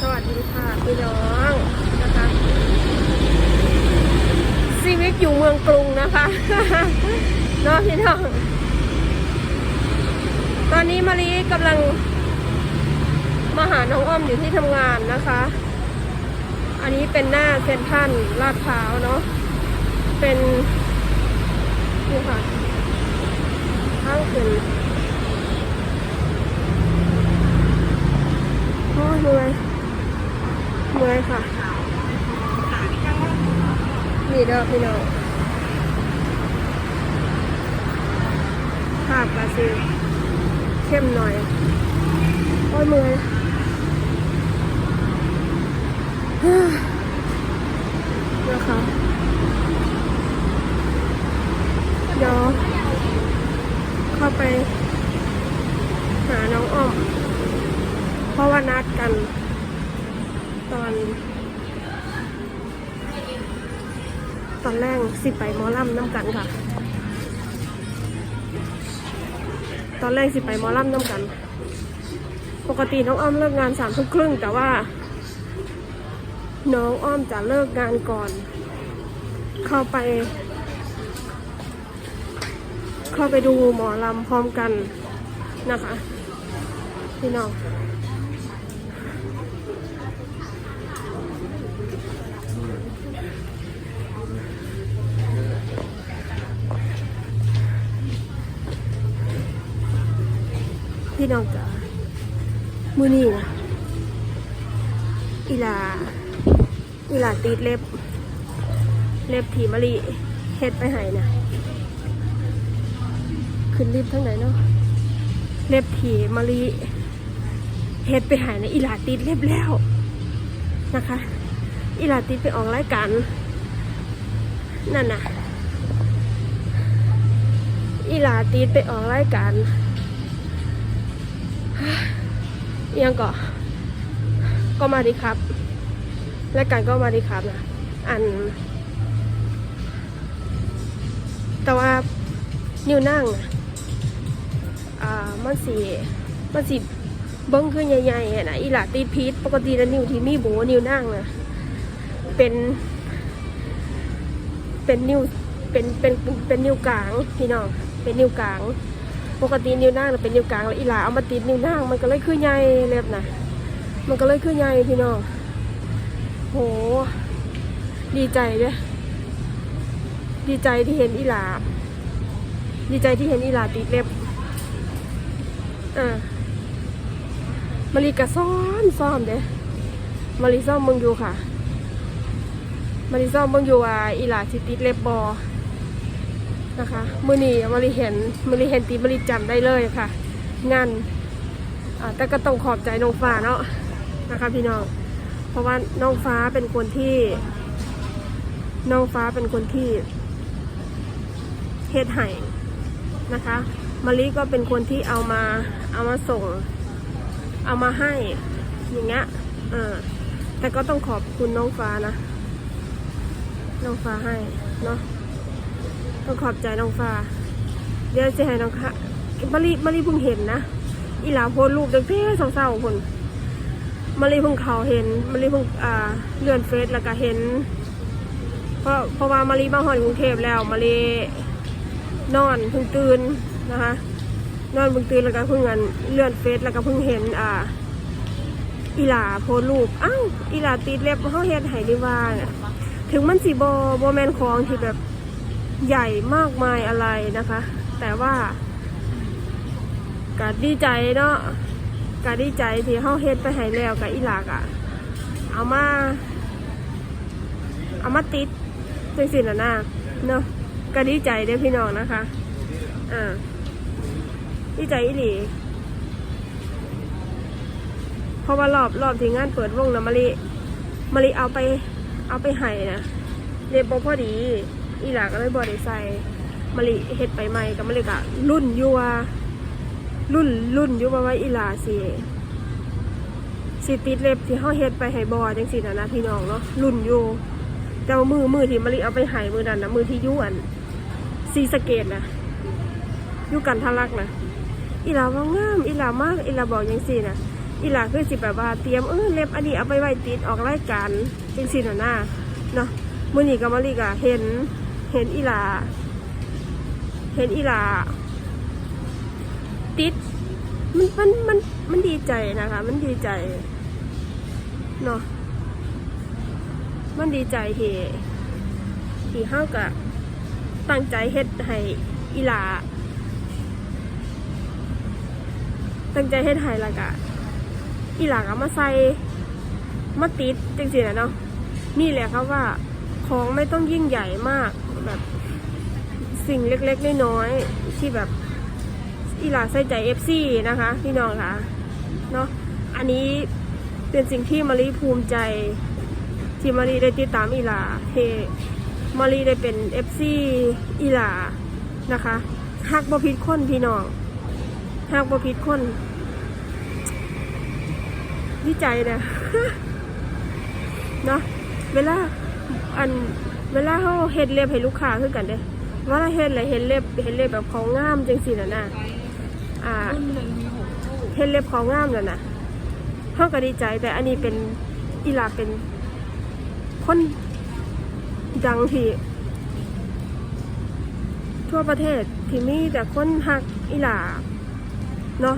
สวัสดีค่ะพี่น้องนะคะ ชีวิตอยู่เมืองกรุงนะคะเนาะพี่น้อง ตอนนี้มารีกำลังมาหาน้องอ้อมอยู่ที่ทำงานนะคะ อันนี้เป็นหน้าเซ็นทรัลลาดพร้าวเนาะ เป็นนี่ค่ะข้างขึ้นโอ้ยเมื่อย เมื่อยค่ะ นี่เด้อพี่น้องภาพกาซีเข้มหน่อยโอ้ยมือนะคะเดี๋ยวเข้าไปหาน้องอ้อมเพราะว่านัดกัน ตอน ตอนแรกสิไปมอลำน้ำกันค่ะ ตอนแรกสิไปมอลำน้ำกัน ปกติน้องอ้อมเลิกงานสามทุ่มครึ่งแต่ว่า น้องอ้อมจะเลิกงานก่อน เข้าไป เข้าไปดูหมอลำพร้อมกันนะคะ พี่น้อง น้องจ๋ามือนี่นะอีหลา อีหลาติดเล็บ เล็บถีมะลิเฮ็ดไปหายนะขึ้นรีบทั้งไหนเนาะเล็บถีมะลิเฮ็ดไปหายนะอีหลาติดเล็บแล้วนะคะ อีหลาติดไปออกรายการนั่นน่ะอีหลาติดไปออกรายการ ยงก่อก็มาดีครับรายการก็มาดีครับนะอัน แต่ว่านิ้วนั่งนะอ่ามันสีมันสีเบิ้งขึ้นใหญ่ๆนะอีหลาติดพีทปกติแล้วนิ้วที่มีโบนิ้วนั่งนะเป็นเป็นนิ้วเป็นเป็นเป็นนิ้วกลางพี่น้องเป็นนิ้วกลาง ปกตินิ้วนั่งเป็นนิ้วกลางแล้วอีหลาเอามาติดนิ้วนั่งมันก็เลยขึ้นใหญ่เล็บนะมันก็เลยขึ้นใหญ่พี่น้องโห ดีใจเด้ดีใจที่เห็นอีหลาดีใจที่เห็นอีหลาติดเล็บอ่ามารีกะซ้อมซ้อมเด้มารีซ้อมมึงอยู่ค่ะมารีซ้อมมึงอยู่ว่าอีหลาสิติดเล็บบอ นะคะมือนีมารีเห็นมารีเห็นตีมารีจำได้เลยค่ะ งานแต่ก็ต้องขอบใจน้องฟ้าเนาะนะคะพี่น้อง เพราะว่าน้องฟ้าเป็นคนที่ น้องฟ้าเป็นคนที่เฮ็ดไห้นะคะมะลิก็เป็นคนที่เอามาเอามาส่ง เอามาให้อย่างเงี้ยแต่ก็ต้องขอบคุณน้องฟ้านะ น้องฟ้าให้เนาะ ต้องขอบใจน้องฟ้า เดี๋ยวจะให้น้องค่ะมะลิมะลิเพิ่งเห็นนะ อีหลาโพสรูปด็กเพ่เศร้าๆคนมารีเพิ่งเขาเห็นมารีเพิ่งอ่าเลื่อนเฟซแล้วก็เห็น เพราะเพราะว่ามารีมาหอนกรุงเทพแล้วมารีนอนเพิ่งตื่นนะคะ นอนเพิ่งตื่นแล้วก็เพิ่งเงินเลื่อนเฟซแล้วก็เพิ่งเห็นอ่าอีหลาโพสรูปอ้าวอีหลาติดเล็บเขาเฮ็ดไห้ดีว่าถึงมันสีโบโบแมนของที่แบบ ใหญ่มากมายอะไรนะคะ แต่ว่าก็ดีใจเนาะก็ดีใจที่เขาเฮ็ดไปให้แล้วกับอีหลากอะเอามา เอามาติดจังสิน่ะนะเนาะก็ดีใจเด้อพี่น้องนะคะอ่าดีใจอีหลีเพราะว่ารอบรอบที่งานเปิดวงนะมาริมาริเอาไป เอาไปให้นะ เรียบบ่พอดี อีหลาก็เลยบ่ได้ใส่มาริเฮ็ดไปใหม่กับมาริกะรุ่นยัวรุ่นรุ่นยู่ว่าว่าอีหลาสิสิติดเล็บที่เขาเฮ็ดไปให้บอจังสินะนะพี่น้องเนาะรุ่นอยู่แต่ว่ามือมือที่มะลิเอาไปให้มือนั้นนะมือที่ยุ่อันซีสเกตนะยุ่กันทะลักนะอีหลาว่างามอีหลามากอีหลาบอกยังสินะอีหลาคือสิแบบว่าเตรียมเออเล็บอันนี้เอาไปไว้ติดออกรายการเป็นสิน่ะนะเนาะ มือนี้ก็มาลีกอะเห็น เห็นอีหลา เห็นอีหลา ติด มันมันมันมันดีใจนะคะ มันดีใจเนาะมันดีใจที่ที่เฮากะตั้งใจเฮ็ดให้อีหลา ตั้งใจเฮ็ดให้ละกะอีหลาก็มาใส่มาติดจริงๆนะเนาะนี่แหละครับว่า ของไม่ต้องยิ่งใหญ่มากแบบสิ่งเล็กๆน้อยๆที่แบบอีหลาใส่ใจเอฟซีนะคะพี่น้องคะเนาะอันนี้เป็นสิ่งที่มารีภูมิใจ ที่มารีได้ติดตามอีหลาเฮมารีได้เป็นเอฟซีอีหลานะคะฮักบ่ผิดคนพี่น้องฮักบ่ผิดคนดีใจนะเนาะเวลา อันเวลาเขาเฮ็ดเล็บให้ลูกค้าคือกันเด้เวลาเฮ็ดเลยเห็นเล็บเห็นเล็บแบบเขางามจังสิน่ะนะอ่าเห็นเล็บเขางามแล้วนะเขาก็ดีใจแต่อันนี้เป็นอีหลาเป็นคนดังที่ทั่วประเทศที่มีแต่คนหักอีหลาเนาะ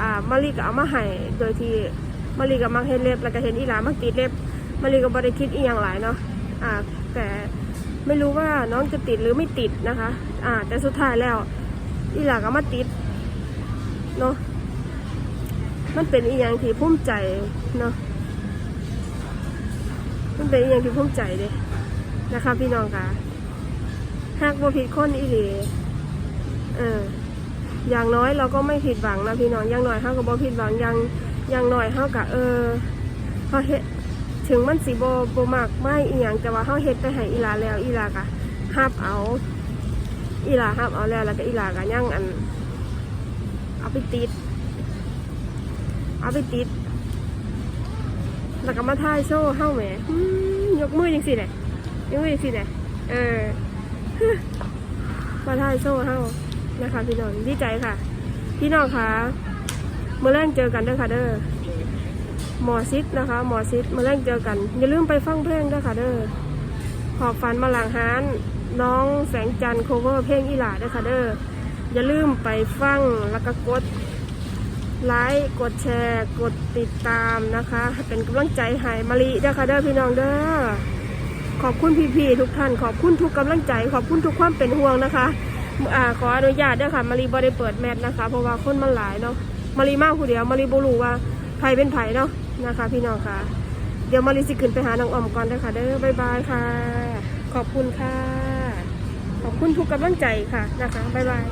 อ่ามารีก็เอามาให้โดยที่มารีก็มักเห็นเล็บแล้วก็เห็นอีหลามักติดเล็บมารีก็บริคิดอีหยังหลายเนาะ อ่าแต่ไม่รู้ว่าน้องจะติดหรือไม่ติดนะคะ อ่า แต่สุดท้ายแล้วอีหลาก็มาติดเนาะมันเป็นอีหยังที่ภูมิใจเนาะมันเป็นอีหยังที่ภูมิใจเด้นะคะ พี่น้องค่ะหากบ่ผิดคนอีหลีเอออย่างน้อยเราก็ไม่ผิดหวังนะพี่น้องอย่างน้อยเฮาก็บ่ผิดหวังอย่างอย่างน้อยเฮาก็เออเฮาเฮ็ด ถึงมันสิบ่บ่มากไม่อีหยังแต่ว่าเฮาเฮ็ดไปให้อีลาแล้วอีลาก็ฮับเอาอีลาฮับเอาแล้วแล้วก็อีลาก็ยังอัน เอาไปติด เอาไปติด แล้วก็มาถ่ายโซ่เฮ้าแหมยกมือยังสิเลยยกมือยังสิเลยเออมาถ่ายโซ่เฮ้านะคะพี่น้องดีใจค่ะ พี่น้องคะเมื่อแรกเจอกันเด้อค่ะเด้อ หมอซิดนะคะหมอซิดเมื่อแรกเจอกัน อย่าลืมไปฟังเพลงด้วยค่ะเด้อขอบฟันมาหลังฮานน้องแสงจันโคเวอร์เพลงอีหลาด้วยค่ะเด้ออย่าลืมไปฟังแล้วก็กดไลค์กดแชร์ กดติดตามนะคะ เป็นกำลังใจให้มารีด้อค่ะเด้อพี่น้องเด้อขอบคุณพี่ๆทุกท่าน ขอบคุณทุกกำลังใจ ขอบคุณทุกความเป็นห่วงนะคะอ่าขออนุญาตด้อค่ะมารีบ่ได้เปิดแมทนะคะ เพราะว่าคนมันหลายเนาะมารีมากผู้เดียวมารีบรู้ว่า ไผ่เป็นไผ่เนาะนะคะ พี่น้องค่ะ เดี๋ยวมารีสิขึ้นไปหาน้องออมก่อนเลยค่ะเด้อบ๊ายบายค่ะ ขอบคุณค่ะ ขอบคุณทุกกำลังใจค่ะนะคะบ๊ายบาย